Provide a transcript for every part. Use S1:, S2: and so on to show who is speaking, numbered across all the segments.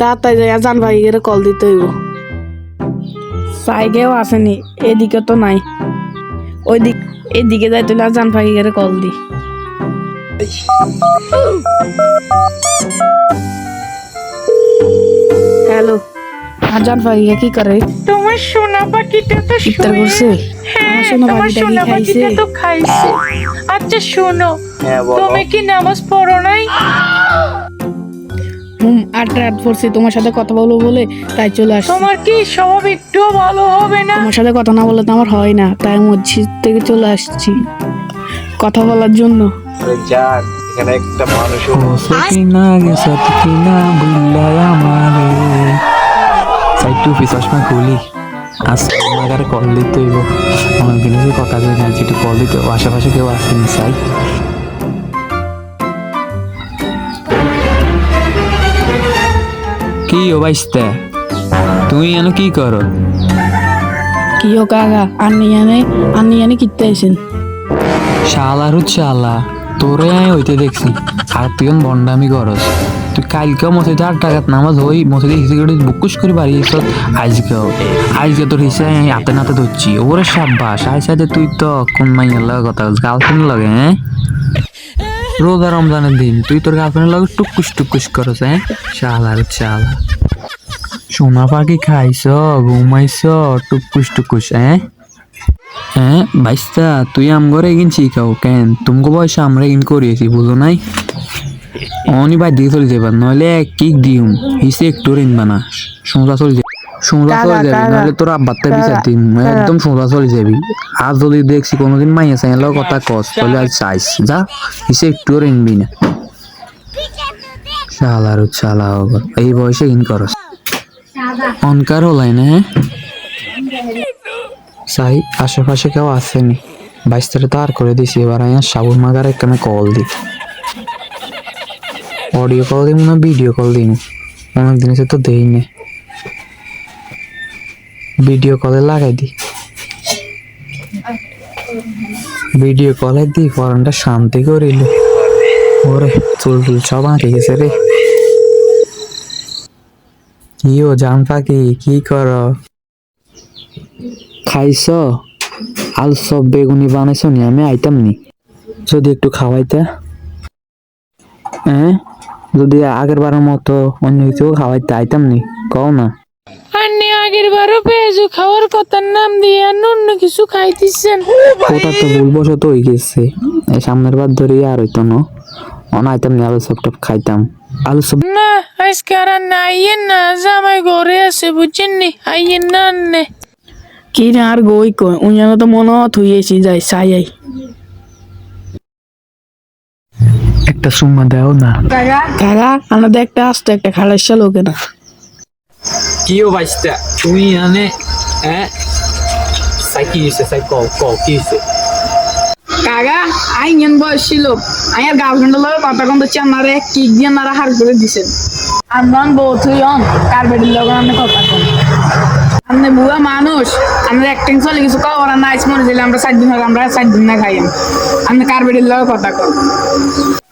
S1: তাড়াতাড়ি যাই জান ভাই এর কল দিতে হইব। সাইকেও আসেনি এদিকে তো নাই। ওই দিক এদিকে যাই তুই জান ভাই এর কল দি। হ্যালো আজান ভাই কি করে?
S2: তোমার সোনা পাখিটা তো
S1: ইফতার করছে?
S2: হ্যাঁ তোমার সোনা পাখিটা তো খাইছে। আচ্ছা শোনো।
S3: হ্যাঁ
S2: তুমি কি নামাজ পড়ো নাই?
S1: হুম আট রাত পড়ছি তোমার সাথে কথা বলব বলে তাই চলে আসছি।
S2: তোমার কি স্বভাব একটুও ভালো হবে না?
S1: তোমার সাথে কথা না বললে তো আমার হয় না তাই মসজিদ থেকে চলে আসছি কথা বলার জন্য।
S3: আরে যাক এখানে একটা মানুষ
S4: কিনা গেছে কিনা বুল্লাই আমারে? সাইড টু চশমা খুলি। আজ কল দিতে হইব। অনেকদিন যে কথা কই না যেটি কল দিতে আশেপাশে কেউ আসেনি সাই। ও বাইস্তা তুমি এন কি করো?
S1: কি হোক আগা আনি আনে আনি আনে কিনতে আইসেন
S4: শালা রুদ শালা তোরে আমি হইতে দেখছি। আর তুই বন্ডামি করস। তুই কালকেও মসজিদে আট টাকাত নামাজ হই মসজিদে হিসে করে বুকুস করে বাড়ি এসত আজকেও। আজকে তোর হিসে আমি হাতে নাতে ধরছি। ওরে সাব্বাস সাইডে তুই তো কোন মাইয়ের লগে কথা গার্লফ্রেন্ড লগে হ্যাঁ? রোজা রমজানের দিন, তুই তোর গার্লফ্রেন্ডের লগে টুকুস টুকুস করস হ্যাঁ? শালা শালা। সোনা পাখি খাইছ ঘুমাইছ টুকুস টুকুস হ্যাঁ? হ্যাঁ বাইস্তা, তুই আমগরে এগিন শিখাও, কেন? তুমগো বয়সে আমরা এগিন করিয়েছি, বুঝো নাই? অনি বাই দিকে চলে যাবার নইলে কিক দিউম, হিসে একটু রিনবা না সোজা চলে সোজা চলে যাবি নইলে তোর আব্বাতে বিচার দিন একদম সোজা চলে যাবি। আর যদি দেখছি কোনোদিন মাইয়া চাইলে কথা কস তাহলে আজ চাইস যা। হিসে একটু রিনবি না। শালা রু শালা ওগো। এই বয়সে ইন করস। অনকার হলাই না হ্যাঁ? সাই আশেপাশে কেউ আসেনি। বাইশ বাইশটারে তো আর করে দিছি এবার আমি সাবুন মাগার এখানে কল দি। অডিও কল দিই না ভিডিও কল দিই অনেক দিন তো দেই না। ভিডিও কলে লাগাই দি ভিডিও কলে দি ফোনটা শান্তি করিল। ওরে চুল টুল সব আঁকে গেছে রে। কি ও জান পাখি কি করো? খাইছ? আলু সব বেগুনি বানাইছ নি? আমি আইতাম নি। যদি একটু খাওয়াইতে। হ্যাঁ যদি আগের বারের মতো অন্য কিছু খাওয়াইতে আইতাম নি? কও না।
S2: আগের বারও পেঁয়াজু খাওয়ার কথার নাম দিয়ে আর অন্য কিছু খাইতেছেন।
S4: ওটা তো ভুল বসত হয়ে গেছে। এই সামনের বার ধরে আর হইতো না। অন আইতাম নি আলু সব টপ খাইতাম। আলু সব
S2: না আজকে আর না আইয়েন না জামাই ঘরে আছে বুঝছেন নি? আইয়েন না আন্নে
S1: কি না আর গই কই উঞ্জানো তো মনে থুইয়েছি যাই সাই আই।
S4: একটা সুম্মা দাও না।
S1: কাকা আমাদের একটা আসতো একটা খালাইশা লোকে না।
S4: কি ও বাইস্তা তুমি এনে হ্যাঁ সাই কি হইছে সাই কও কও কি হইছে
S1: কাকা আই ইঞ্জন বয়স ছিল আইয়ার গার্লফ্রেন্ডের লগে কথা কম দিচ্ছি আমারে কিক দিয়ে নারা হার করে দিছেন আমরান বউ তুই অন কার্বেটের লগে আমি কথা কম আমনে বুয়া মানুষ আমরা অ্যাক্টিং চলে কিছু কাও ওরা নাইস মনে দিলে আমরা সাত দিন হলে আমরা সাত দিন না খাইম আমি কার্বেটের লগে কথা কম?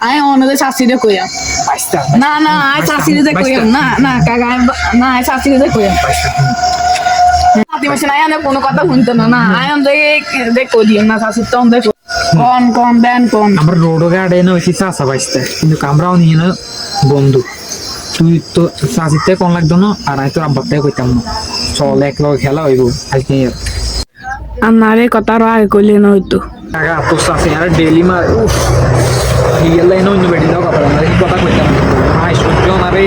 S1: আই অনদের শাশিরে কইয়াম না না আই শাশিরে যে কইয়াম না না কাকা না আই শাশিরে যে কইয়াম মাসে নাই আনে কোনো কথা শুনতো না না আই অন যে কই দিম না শাশির তো দেখো কন কন দেন কন।
S4: আমরা রোড গার্ডে না হয়েছি চাষা বাইসতে কিন্তু আমরাও নিয়ে বন্ধু। তুই তো চাষিতে কোন লাগতো না আর আমি তোর আব্বাতে কইতাম না। চল এক লগে খেলা হইব আজকে
S1: আর না রে কথা আগে কইলে না হইতো
S4: টাকা তোর চাষি আর ডেলি মার হিয়ার লাইনে অন্য বেটি দাও কথা না কথা কইতাম। আই সহ্য না রে